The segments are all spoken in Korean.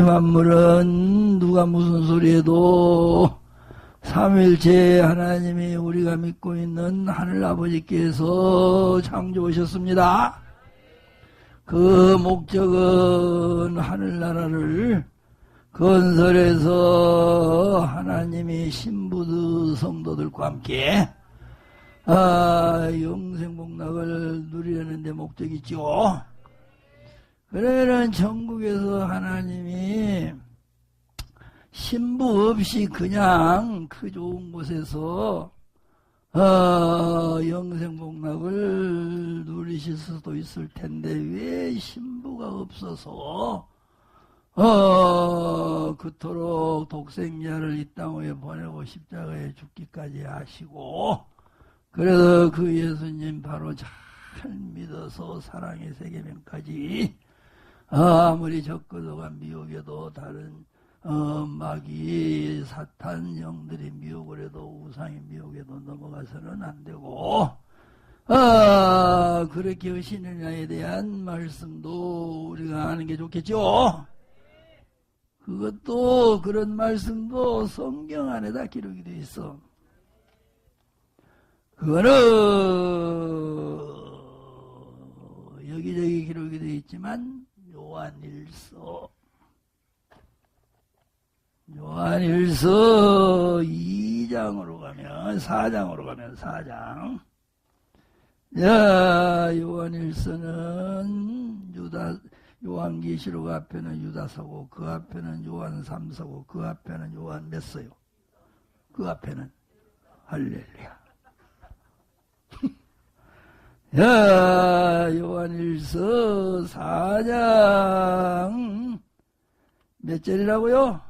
만물은 누가 무슨 소리 해도 삼일체 하나님이 우리가 믿고 있는 하늘 아버지께서 창조하셨습니다. 그 목적은 하늘나라를 건설해서 하나님이 신부들 성도들과 함께 아, 영생복락을 누리려는 데 목적이죠. 그러면 전국에서 하나님이 신부 없이 그냥 그 좋은 곳에서 어, 영생복락을 누리실 수도 있을 텐데 왜 신부가 없어서 어, 그토록 독생자를 이 땅에 보내고 십자가에 죽기까지 하시고 그래서 그 예수님 바로 잘 믿어서 사랑의 세계명까지 아무리 적그도가 미혹에도 다른 어, 마귀 사탄 영들이 미혹을 해도 우상의 미혹에도 넘어가서는 안 되고 아 그렇게 하시느냐에 대한 말씀도 우리가 아는 게 좋겠죠. 그것도 그런 말씀도 성경 안에다 기록이 되어 있어. 그거는 여기저기 기록이 되어 있지만 요한일서. 요한일서 2장으로 가면 4장으로 가면 4장. 야 요한일서는 유다 요한계시록 앞에는 유다서고 그 앞에는 요한 3서고 그 앞에는 요한 몇 서요? 그 앞에는. 할렐루야 야, 요한일서 4장 몇 절이라고요?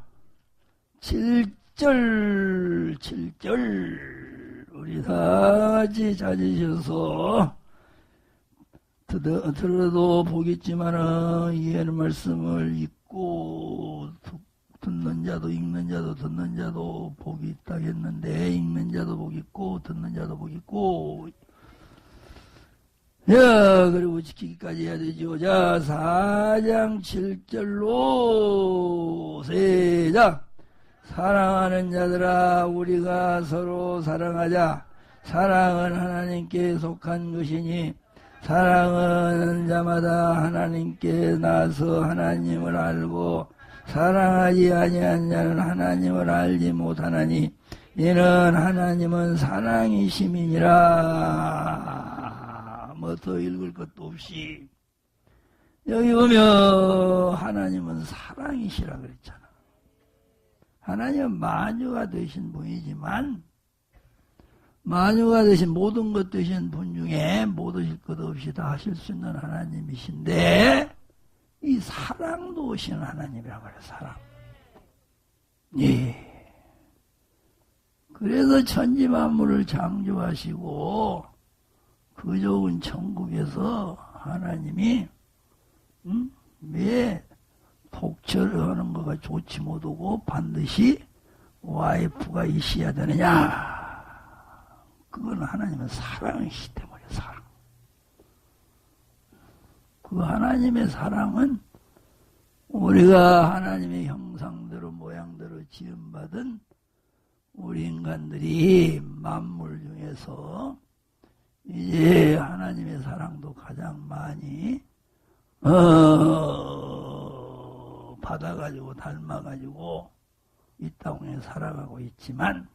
7절, 7절. 우리 다 같이 찾으셔서 들어도 보겠지만은 이해하는 말씀을 읽고 듣는 자도 읽는 자도 듣는 자도 복이 있다겠는데 읽는 자도 복 있고 듣는 자도 복 있고 야, 그리고 지키기까지 해야 되죠. 자, 4장 7절로 세장 사랑하는 자들아, 우리가 서로 사랑하자. 사랑은 하나님께 속한 것이니, 사랑은 자마다 하나님께 나서 하나님을 알고, 사랑하지 아니한 자는 하나님을 알지 못하나니, 이는 하나님은 사랑이심이니라. 뭐 더 읽을 것도 없이 여기 보면 하나님은 사랑이시라 그랬잖아. 하나님은 마녀가 되신 분이지만 마녀가 되신 모든 것 되신 분 중에 모두실 것 없이 다 하실 수 있는 하나님이신데 이 사랑도 오신 하나님이라고 그래 사랑. 예. 그래서 천지 만물을 창조하시고 그 좋은 천국에서 하나님이 음? 왜 독철을 하는 거가 좋지 못하고 반드시 와이프가 있어야 되느냐 그건 하나님은 사랑이기 때문에 사랑 그 하나님의 사랑은 우리가 하나님의 형상대로 모양대로 지음받은 우리 인간들이 만물 중에서 이제 하나님의 사랑도 가장 많이 어, 받아가지고 닮아가지고 이 땅에 살아가고 있지만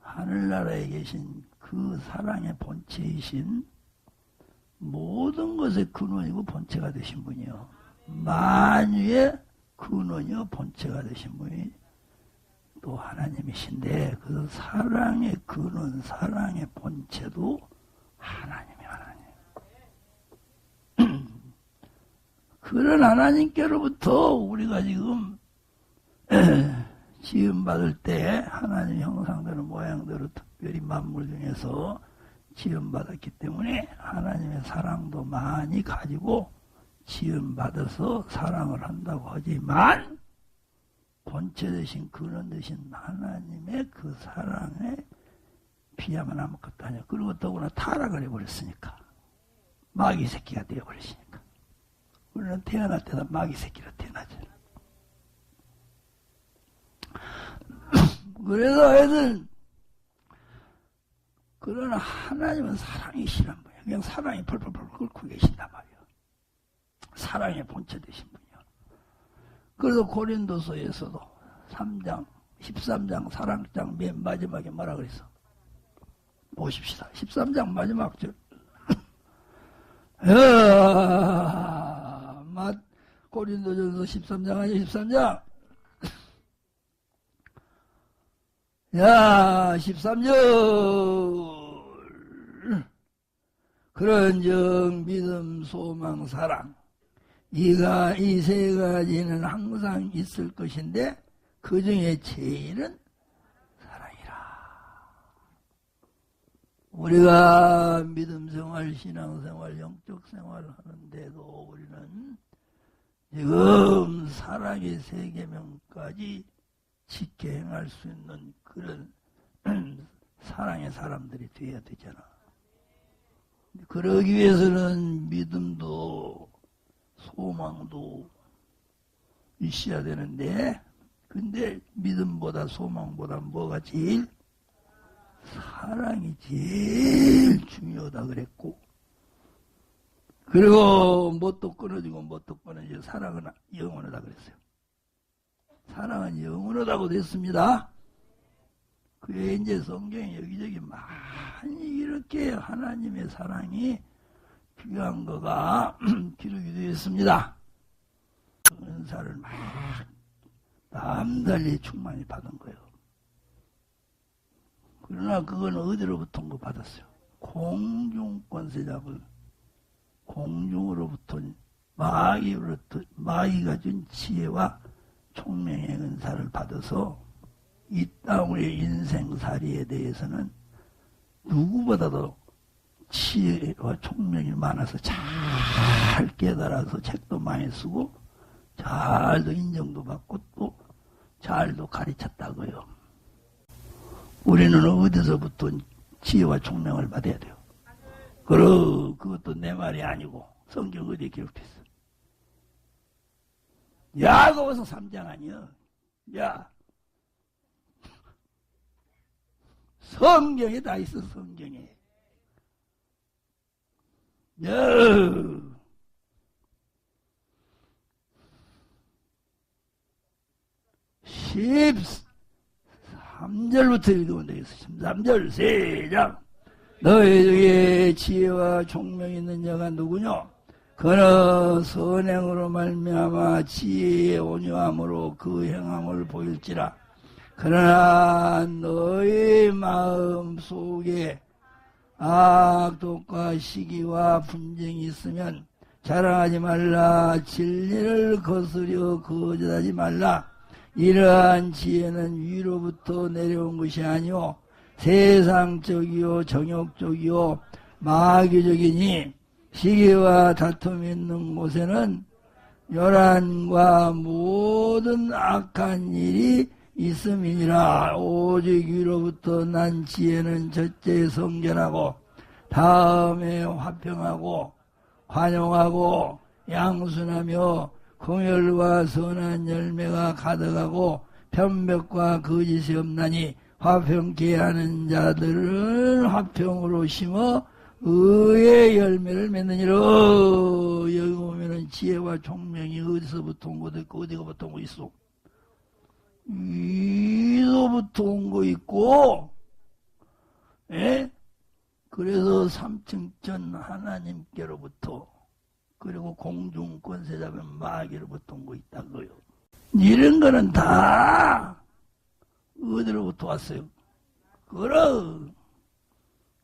하늘나라에 계신 그 사랑의 본체이신 모든 것의 근원이고 본체가 되신 분이요. 만유의 근원이요 본체가 되신 분이 또 하나님이신데 그 사랑의 근원, 사랑의 본체도 하나님이 하나님. 그런 하나님께로부터 우리가 지금 지음 받을 때 하나님 형상대로 모양대로 특별히 만물 중에서 지음 받았기 때문에 하나님의 사랑도 많이 가지고 지음 받아서 사랑을 한다고 하지만 본체 대신 근원 대신 하나님의 그 사랑에 피하면 아무것도 아니야. 그리고 더구나 타락을 해버렸으니까. 마귀 새끼가 되어버렸으니까. 우리는 태어날 때는 마귀 새끼로 태어나잖아. 그래서 애들, 그러나 하나님은 사랑이시란 말이야. 그냥 사랑이 펄펄펄 끓고 계신단 말이야. 사랑의 본체 되신 그래서 고린도서에서도 3장, 13장 사랑장 맨 마지막에 뭐라 그랬어? 보십시다. 13장 마지막 절. 야, 맛 고린도전서 13장 아니 13장. 야, 13절. 그런즉 믿음, 소망, 사랑. 이가 이 세 가지는 항상 있을 것인데 그 중에 제일은 사랑이라. 우리가 믿음 생활, 신앙 생활, 영적 생활을 하는데도 우리는 지금 사랑의 세계명까지 지켜 행할 수 있는 그런 사랑의 사람들이 되어야 되잖아. 그러기 위해서는 믿음도 소망도 있어야 되는데 근데 믿음보다 소망보다 뭐가 제일 사랑이 제일 중요하다 그랬고 그리고 뭣도 끊어지고 뭣도 끊어지고 사랑은 영원하다 그랬어요. 사랑은 영원하다고 됐습니다. 그에 이제 성경에 여기저기 많이 이렇게 하나님의 사랑이 필요한 거가 기록이 되어 있습니다. 그 은사를 막 남달리 충만히 받은 거예요. 그러나 그건 어디로부터 받았어요? 공중권세 잡을 공중으로부터 마귀로부터 마귀가 준 지혜와 총명의 은사를 받아서 이 땅의 인생살이에 대해서는 누구보다도 지혜와 총명이 많아서 잘 깨달아서 책도 많이 쓰고 잘도 인정도 받고 또 잘도 가르쳤다고요. 우리는 어디서부터 지혜와 총명을 받아야 돼요. 그러 그것도 내 말이 아니고 성경 어디에 기록됐어? 야고보서 3장 아니야. 야 성경에 다 있어 성경에. 야. 13절부터 읽으면 되겠어. 13절, 세장. 너희 중에 지혜와 총명이 있는 자가 누구냐? 그는 선행으로 말미암아 지혜의 온유함으로 그 행함을 보일지라. 그러나 너희 마음 속에 악독과 시기와 분쟁이 있으면 자랑하지 말라. 진리를 거스려 거짓하지 말라. 이러한 지혜는 위로부터 내려온 것이 아니오 세상적이요 정욕적이요 마귀적이니 시기와 다툼이 있는 곳에는 요란과 모든 악한 일이 있음이니라. 오직 위로부터 난 지혜는 첫째 성전하고 다음에 화평하고 환영하고 양순하며 공열과 선한 열매가 가득하고 편벽과 거짓이 없나니 화평케 하는 자들은 화평으로 심어 의의 열매를 맺느니라. 여기 보면은 지혜와 총명이 어디서부터 온 거도 있고 어디가부터 온거 있어 위로부터 온 거 있고 예? 그래서 삼층전 하나님께로부터 그리고 공중 권세자면 마귀로부터 온 거 있다고요. 이런 거는 다 어디로부터 왔어요? 그럼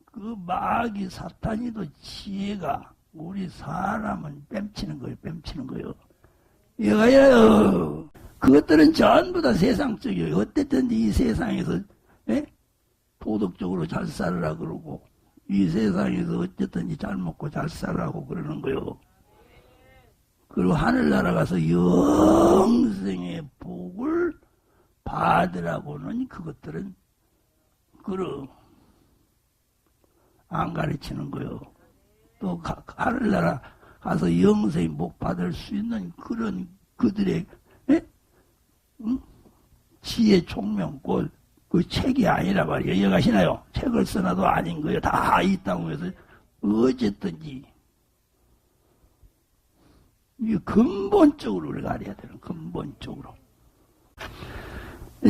그 마귀 사탄이도 지혜가 우리 사람은 뺨치는 거예요. 뺨치는 거예요. 이거요. 그것들은 전부 다 세상적이에요. 어쨌든 이 세상에서 에? 도덕적으로 잘 살으라 그러고 이 세상에서 어쨌든 잘 먹고 잘 살라고 그러는 거요. 그리고 하늘나라 가서 영생의 복을 받으라고는 그것들은 그러 안 가르치는 거요. 또 가, 하늘나라 가서 영생의 복 받을 수 있는 그런 그들의 에? 응? 지혜 총명골 그 책이 아니라 말이에요. 이해가시나요? 책을 써놔도 아닌 거예요. 다 있다고 해서 어쨌든지 이 근본적으로 우리가 알아야 되는 근본적으로.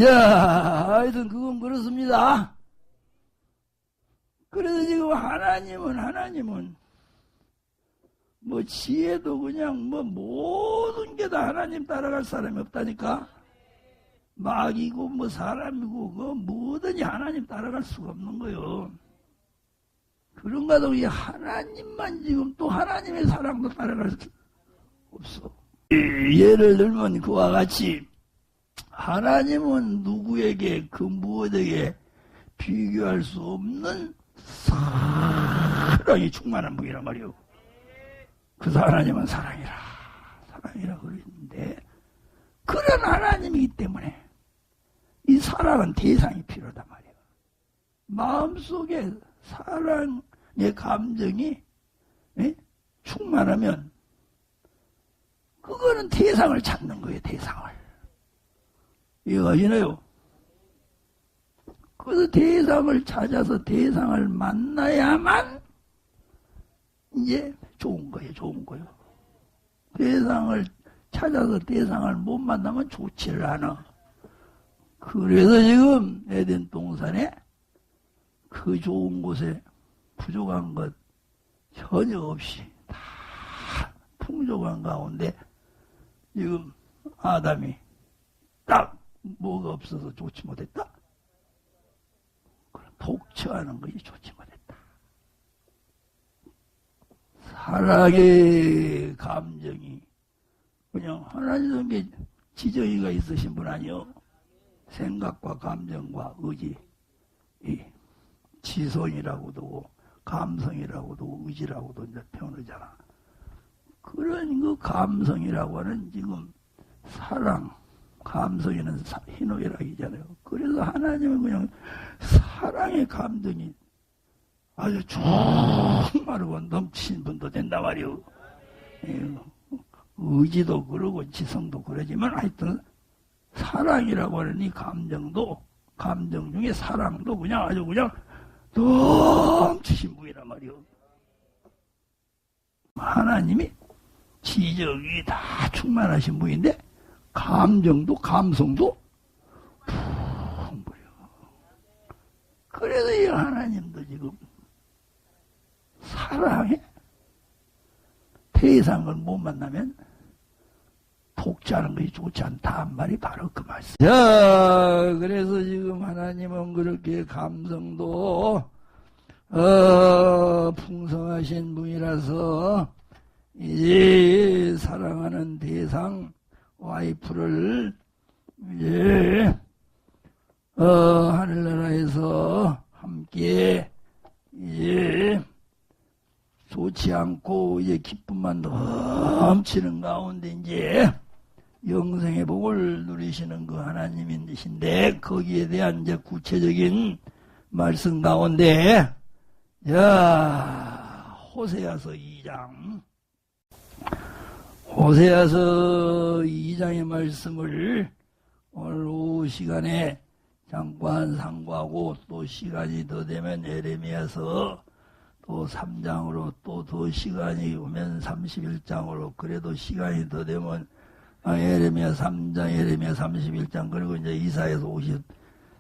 야, 하여튼 그건 그렇습니다. 그래서 지금 하나님은 하나님은 뭐 지혜도 그냥 뭐 모든 게 다 하나님 따라갈 사람이 없다니까. 막이고 뭐 사람이고 그 뭐든지 하나님 따라갈 수가 없는 거요. 그런가 도이 하나님만 지금 또 하나님의 사랑도 따라갈 수 없어. 예를 들면 그와 같이 하나님은 누구에게 그 무엇에게 비교할 수 없는 사랑이 충만한 분이란 말이오. 그 하나님은 사랑이라 사랑이라 그러는데 그런 하나님이기 때문에 이 사랑은 대상이 필요하단 말이에요. 마음속에 사랑의 감정이 예? 충만하면 그거는 대상을 찾는 거예요. 대상을. 이해가시나요? 그래서 대상을 찾아서 대상을 만나야만 이제 좋은 거예요. 좋은 거예요. 대상을 찾아서 대상을 못 만나면 좋지를 않아. 그래서 지금 에덴 동산에 그 좋은 곳에 부족한 것 전혀 없이 다 풍족한 가운데 지금 아담이 딱 뭐가 없어서 좋지 못했다? 그럼 독처하는 것이 좋지 못했다. 사랑의 감정이 그냥 하나님 께 지정이가 있으신 분 아니요? 생각과 감정과 의지, 이 지성이라고도 하고 감성이라고도 하고 의지라고도 이제 표현하잖아. 그런 그 감성이라고 하는 지금 사랑, 감성에는 희노애락이잖아요. 그래서 하나님은 그냥 사랑의 감정이 아주 정말로 넘치신 분도 된단 말이요. 예, 의지도 그러고 지성도 그러지만 하여튼 사랑이라고 하는 이 감정도 감정 중에 사랑도 그냥 아주 그냥 넘치신 분이란 말이요. 하나님이 지적이 다 충만하신 분인데 감정도 감성도 풍부해요. 그래서 이 하나님도 지금 사랑에 대상을 못 만나면 독자는 것이 좋지 않다 한 말이 바로 그 말씀. 자, 그래서 지금 하나님은 그렇게 감성도 어, 풍성하신 분이라서 이제 사랑하는 대상 와이프를 이제 어, 하늘나라에서 함께 이제 좋지 않고 이제 기쁨만 넘치는 가운데 이제 영생의 복을 누리시는 그 하나님이신데 거기에 대한 이제 구체적인 말씀 가운데 야 호세아서 2장. 호세아서 2장의 말씀을 오늘 오후 시간에 잠깐 상고하고 또 시간이 더 되면 에레미야서 또 3장으로 또 더 시간이 오면 31장으로 그래도 시간이 더 되면 아, 에레미야 3장, 에레미야 31장 그리고 이제 이사에서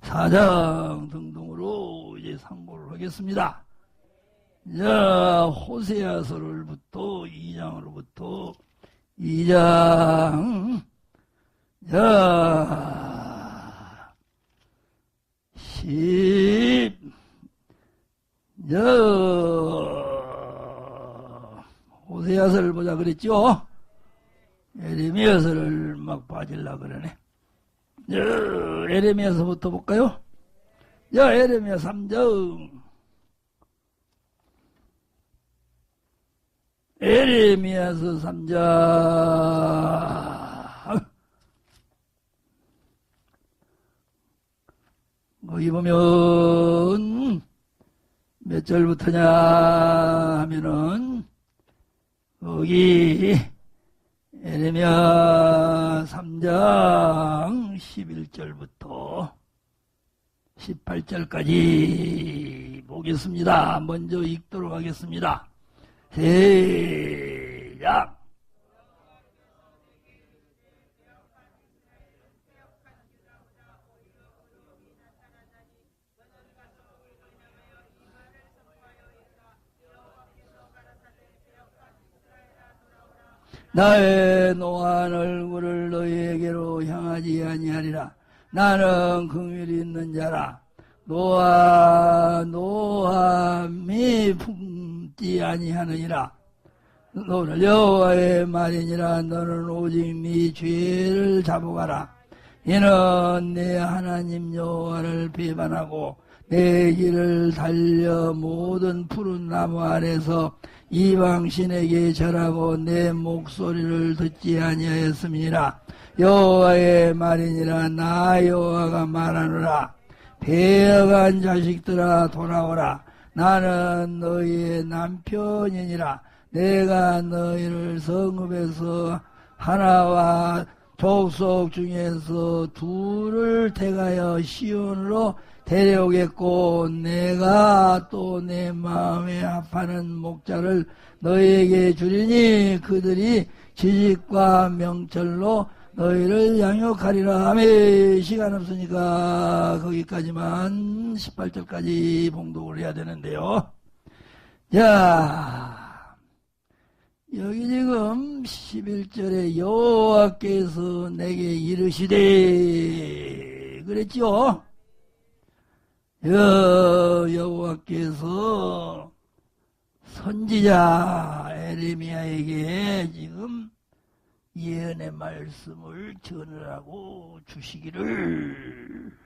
54장 등등으로 이제 상고를 하겠습니다. 자, 호세아서를부터 2장으로부터 2장 자 10, 자, 호세아서를 보자 그랬죠? 에레미야서를 막 빠질라 그러네. 자, 에레미야서부터 볼까요? 자, 에레미야 3장. 에레미야서 3장. 거기 보면 몇 절부터냐 하면은 거기 에레미야 3장 11절부터 18절까지 보겠습니다. 먼저 읽도록 하겠습니다. 시작! 나의 노한 얼굴을 너희에게로 향하지 아니하리라. 나는 긍휼이 있는 자라. 노아 노함이 품지 아니하느니라. 너는 여호와의 말이니라. 너는 오직 네 죄를 잡아가라. 이는 내 하나님 여호와를 배반하고 내 길을 달려 모든 푸른 나무 아래서 이방신에게 절하고 내 목소리를 듣지 아니하였습니다. 여호와의 말이니라. 나 여호와가 말하노라. 배어간 자식들아 돌아오라. 나는 너희의 남편이니라. 내가 너희를 성읍에서 하나와 족속 중에서 둘을 택하여 시온으로 데려오겠고 내가 또 내 마음에 합하는 목자를 너희에게 주리니 그들이 지식과 명철로 너희를 양육하리라 하매 시간 없으니까 거기까지만 18절까지 봉독을 해야 되는데요. 자 여기 지금 11절에 여호와께서 내게 이르시되 그랬죠? 여, 여호와께서 선지자 에레미야에게 지금 예언의 말씀을 전하라고 주시기를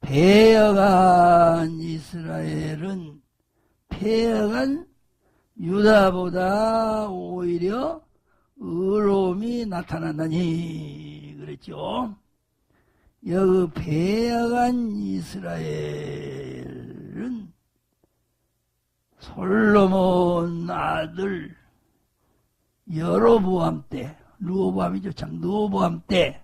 배어간 이스라엘은 배어간 유다보다 오히려 의로움이 나타난다니 그랬죠. 여기 배어간 이스라엘은 솔로몬 아들 여로보암 때 루오보암이죠. 참 루오보암 때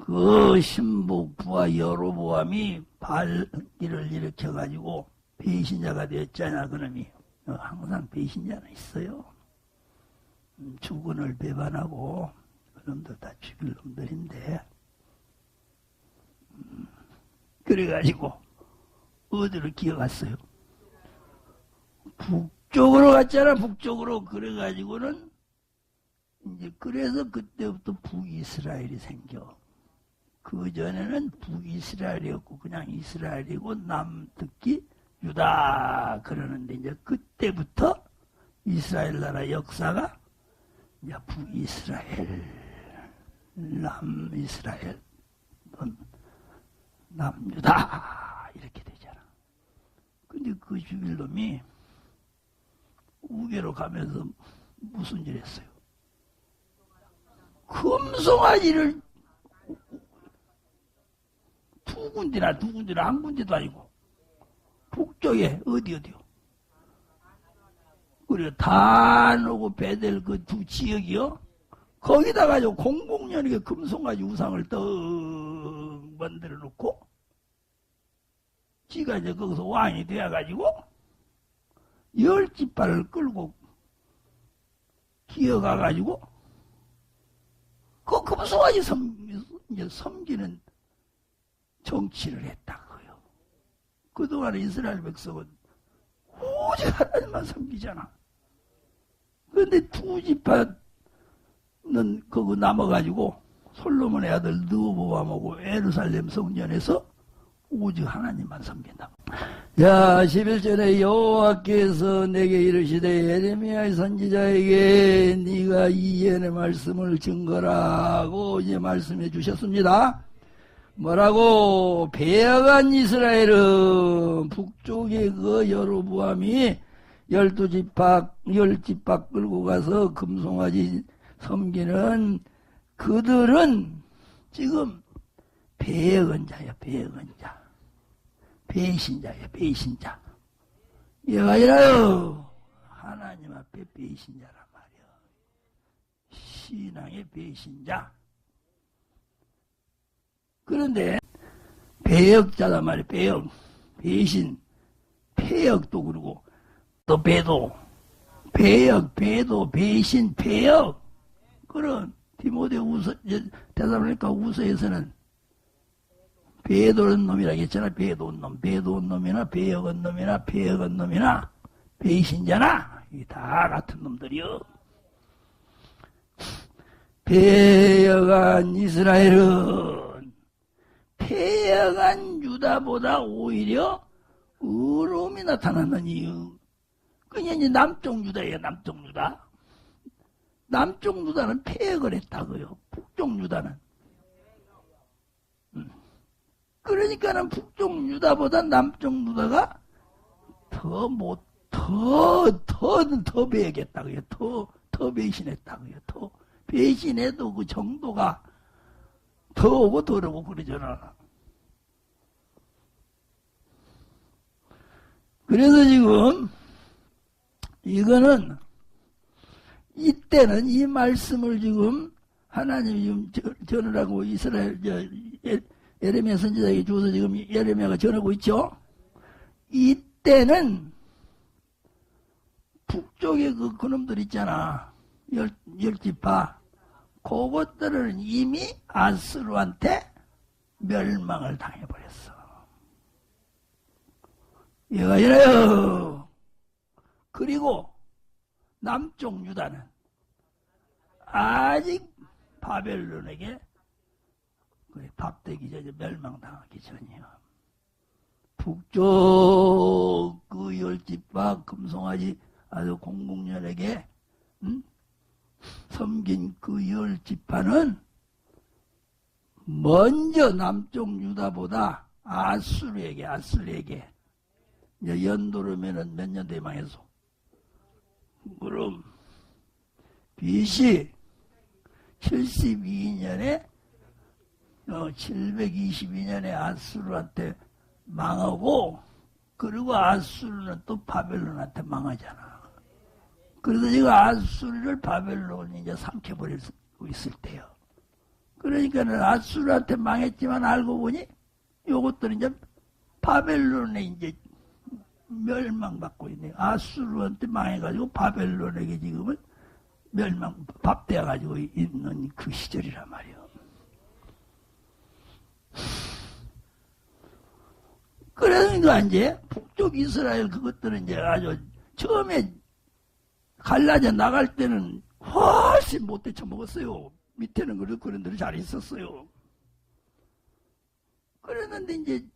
그 신부 부하 여로보암이 발기를 일으켜가지고 배신자가 되었잖아 그놈이. 항상 배신자는 있어요. 음, 주군을 배반하고 그놈도 다 죽일 놈들인데. 음, 그래가지고 어디로 기어갔어요? 북쪽으로 갔잖아 북쪽으로. 그래가지고는 이제 그래서 그때부터 북이스라엘이 생겨. 그 전에는 북이스라엘이었고 그냥 이스라엘이고 남특히 유다 그러는데 이제 그때부터 이스라엘 나라 역사가 이제 북이스라엘 남이스라엘 남유다 이렇게 되잖아. 근데 그 죽일 놈이 우계로 가면서 무슨 일 했어요? 금송아지를 두 군데나 두 군데나 한 군데도 아니고 북쪽에 어디 어디요? 그래 단오고 베델 그 두 지역이요. 거기다가 요 공공연하게 금송아지 우상을 떡 만들어 놓고 지가 이제 거기서 왕이 되어가지고 열 깃발을 끌고 기어가가지고 그 금송아지 섬, 이제 섬기는 정치를 했다고요. 그동안 이스라엘 백성은 오직 하나님만 섬기잖아. 그런데 두 지파는 그거 남아가지고 솔로몬의 아들 느보밤하고 에루살렘 성전에서 오직 하나님만 섬긴다. 자, 11절에 여호와께서 내게 이르시되 예레미야의 선지자에게 네가 이 예언의 말씀을 증거라고 이제 말씀해 주셨습니다. 뭐라고 배어간 이스라엘은 북쪽에 그 여로보암이 열두 집합 열 집합 끌고 가서 금송아지 섬기는 그들은 지금 배어간 자야 배어간 자 배신자야 배신자. 얘가 아니라요. 하나님 앞에 배신자란 말이야 신앙의 배신자. 그런데 배역자단 말이야, 배역. 배신, 폐역도 그러고, 또 배도, 배역, 배도, 배신, 배역. 그런, 디모데 우서, 대사로니까 우서에서는 배도는 놈이라 했잖아, 배도는 놈. 배도는 놈이나, 배역은 놈이나, 배역은 놈이나, 배신자나, 이 다 같은 놈들이요. 배역한 이스라엘은 폐역한 유다보다 오히려 의로움이 나타나는 이유. 그냥 이제 남쪽 유다예요, 남쪽 유다. 남쪽 유다는 폐역을 했다고요. 북쪽 유다는. 음. 그러니까는 북쪽 유다보다 남쪽 유다가 더 못, 더, 더, 더 배역했다고요. 더, 더 배신했다고요. 더 배신해도 그 정도가 더 오고 더러고 그러잖아. 그래서 지금 이거는 이때는 이 말씀을 지금 하나님이 하고 이스라엘 예레미야 선지자에게 주어서 지금 예레미야가 전하고 있죠. 이때는 북쪽에 그 그놈들 있잖아. 열, 열지파. 그것들은 이미 아스루한테 멸망을 당해버렸어. 얘가 이래요. 그리고 남쪽 유다는 아직 바벨론에게 밥되기 전에 멸망당하기 전이요. 북쪽 그 열집과 금송아지 아주 공공연에게 음? 섬긴 그 열집파는 먼저 남쪽 유다보다 아수르에게 아수르에게 이제 연도로면은 몇 년 대 망해서 그럼 BC 72년에 어, 722년에 아수르한테 망하고 그리고 아수르는 또 바벨론한테 망하잖아. 그래서 지금 아수르를 바벨론이 이제 삼켜버리고 있을 때요. 그러니까는 아수르한테 망했지만 알고 보니 요것들은 이제 바벨론에 이제 멸망받고 있네. 아수르한테 망해가지고 바벨론에게 지금은 멸망, 밥되어가지고 있는 그 시절이란 말이요. 그러니까 이제 북쪽 이스라엘 그것들은 이제 아주 처음에 갈라져 나갈 때는 훨씬 못 대처먹었어요. 밑에는 그런 그런들 잘 있었어요. 그랬는데 이제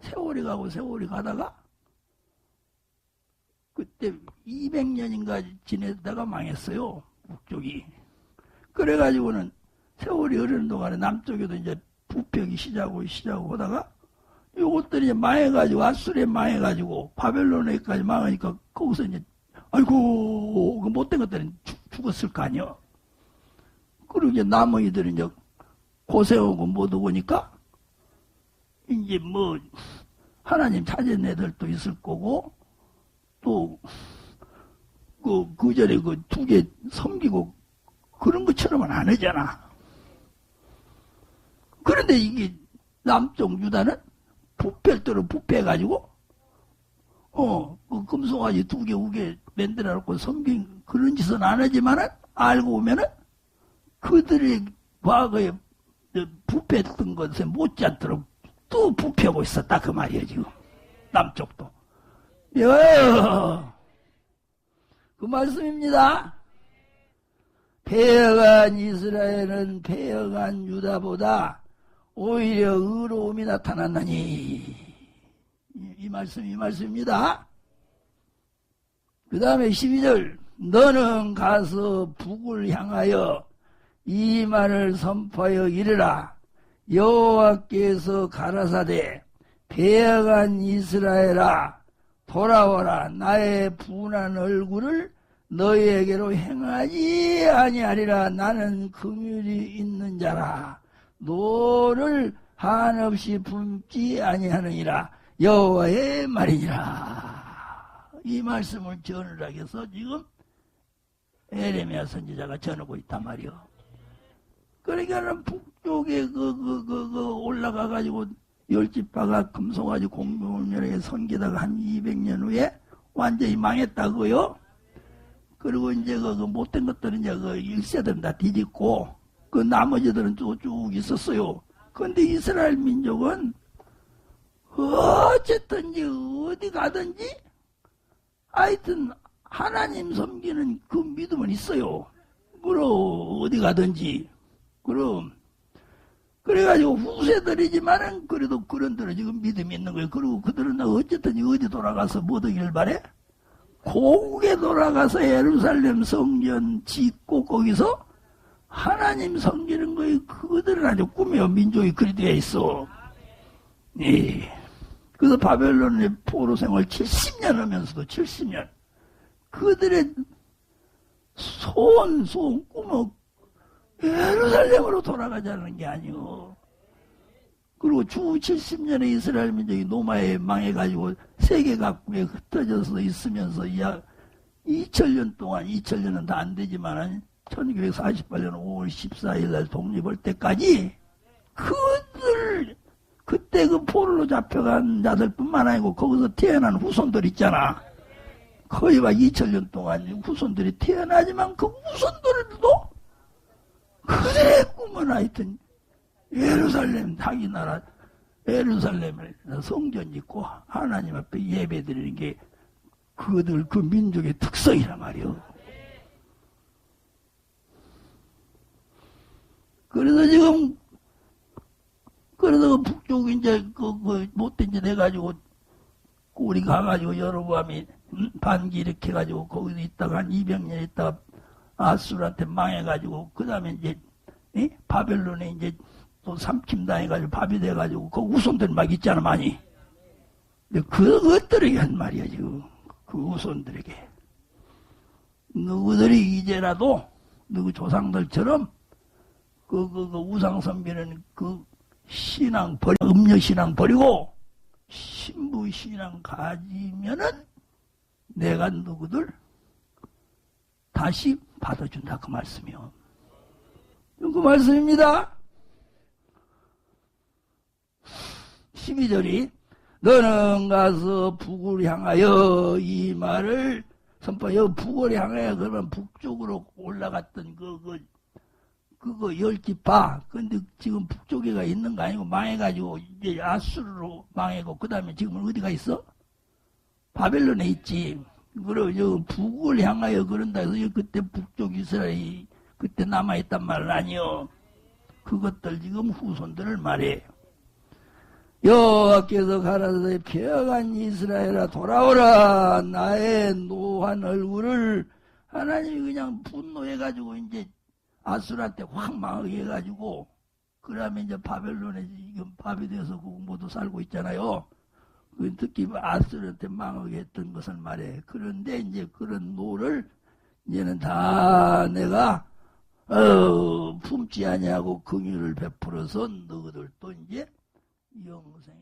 세월이 가고 세월이 가다가 그때 200년인가 지내다가 망했어요. 북쪽이. 그래가지고는 세월이 흐르는 동안에 남쪽에도 이제 부평이 시작하고 시작하고 하다가 요것들이 망해가지고 아수리에 망해가지고 바벨론에까지 망하니까 거기서 이제 아이고 그 못된 것들은 죽 었을 거 아니야. 그리고 이제 나머지들은 이제 고생하고 못 오니까 이제 뭐 하나님 찾은 애들도 있을 거고 또, 그, 그 전에 그 두 개 섬기고 그런 것처럼은 안 하잖아. 그런데 이게 남쪽 유다는 부패들로 부패해가지고, 어, 그 금송아지 두 개, 우개 만들어 놓고 섬긴 그런 짓은 안 하지만은 알고 보면은 그들의 과거에 부패했던 것에 못지않도록 또 부패하고 있었다. 그 말이에요, 지금. 남쪽도. 예. 그 말씀입니다. 폐역한 이스라엘은 폐역한 유다보다 오히려 의로움이 나타났나니. 이, 이 말씀 이 말씀입니다. 그 다음에 12절 너는 가서 북을 향하여 이 말을 선포하여 이르라. 여호와께서 가라사대 폐역한 이스라엘아 돌아와라. 나의 분한 얼굴을 너희에게로 행하지 아니하리라. 나는 긍휼이 있는 자라 너를 한없이 굶지 아니하느니라 여호와의 말이니라 이 말씀을 전을 하게서 지금 에레미야 선지자가 전하고 있단 말이요. 그러니까는 북쪽에 그, 그, 그, 그 올라가 가지고 열지파가 금송아지 공동면에 섬기다가 한 200년 후에 완전히 망했다고요. 그리고 이제 그, 그 못된 것들은 이제 그 일세들은 다 뒤집고 그 나머지들은 쭉, 쭉 있었어요. 근데 이스라엘 민족은 어쨌든지 어디 가든지 하여튼 하나님 섬기는 그 믿음은 있어요. 그럼 어디 가든지 그럼 그래가지고 후세들이지만은 그래도 그런들은 지금 믿음이 있는 거예요. 그리고 그들은 어쨌든 어디 돌아가서 뭐 되길 바래? 고국에 돌아가서 예루살렘 성전 짓고 거기서 하나님 섬기는 거에 그들은 아주 꿈이요. 민족이 그리 되어 있어. 예. 그래서 바벨론의 포로 생활 70년 하면서도 70년. 그들의 소원, 소원, 꿈은 예루살렘으로 돌아가자는 게 아니오. 그리고 주 70년에 이스라엘 민족이 노마에 망해가지고 세계 각국에 흩어져서 있으면서 약 2000년 동안, 2000년은 다 안 되지만 1948년 5월 14일 날 독립할 때까지 그들, 그때 그 포로로 잡혀간 자들뿐만 아니고 거기서 태어난 후손들 있잖아. 거의 막 2000년 동안 후손들이 태어나지만 그 후손들도 그들의 꿈은 하여튼 예루살렘 자기 나라 예루살렘을 성전 짓고 하나님 앞에 예배 드리는 게 그들 그 민족의 특성이란 말이요. 그래서 지금 그래서 그 북쪽 이제 그, 그 못된 짓 해가지고 우리 가가지고 여로보암이 반기 이렇게 해가지고 거기서 있다가 한 200년 있다가 아수르한테 망해가지고 그 다음에 이제 이? 바벨론에 이제 또 삼킴당해가지고 밥이 돼가지고 그 후손들 막 있잖아 많이. 근데 그것들에게 한 말이야 지금 그 후손들에게 누구들이 이제라도 누구 조상들처럼 그, 그, 그 우상 선비는 그 신앙 버리 음녀 신앙 버리고 신부 신앙 가지면은 내가 누구들 다시 받아준다 그 말씀이요. 그 말씀입니다. 12절이 너는 가서 북을 향하여 이 말을 선포하여 북을 향하여 그러면 북쪽으로 올라갔던 그, 그, 그거 열지파. 근데 지금 북쪽에 가 있는 거 아니고 망해가지고 이제 아수르로 망해고 그 다음에 지금은 어디가 있어? 바벨론에 있지. 그리고 저 북을 향하여 그런다 해서 그때 북쪽 이스라엘이 그때 남아있단 말은 아니요. 그것들 지금 후손들을 말해. 여호와께서 가라사대 펴간 이스라엘아 돌아오라 나의 노한 얼굴을 하나님이 그냥 분노해가지고 이제 아수라한테 확 망하게 해가지고 그러면 이제 바벨론에 지금 밥이 돼서 그 모두 살고 있잖아요. 그 특히 아수르한테 망하게 했던 것을 말해. 그런데 이제 그런 노를 이제는 다 내가 어, 품지 아니하고 긍휼을 베풀어서 너희들도 이제 영생의 복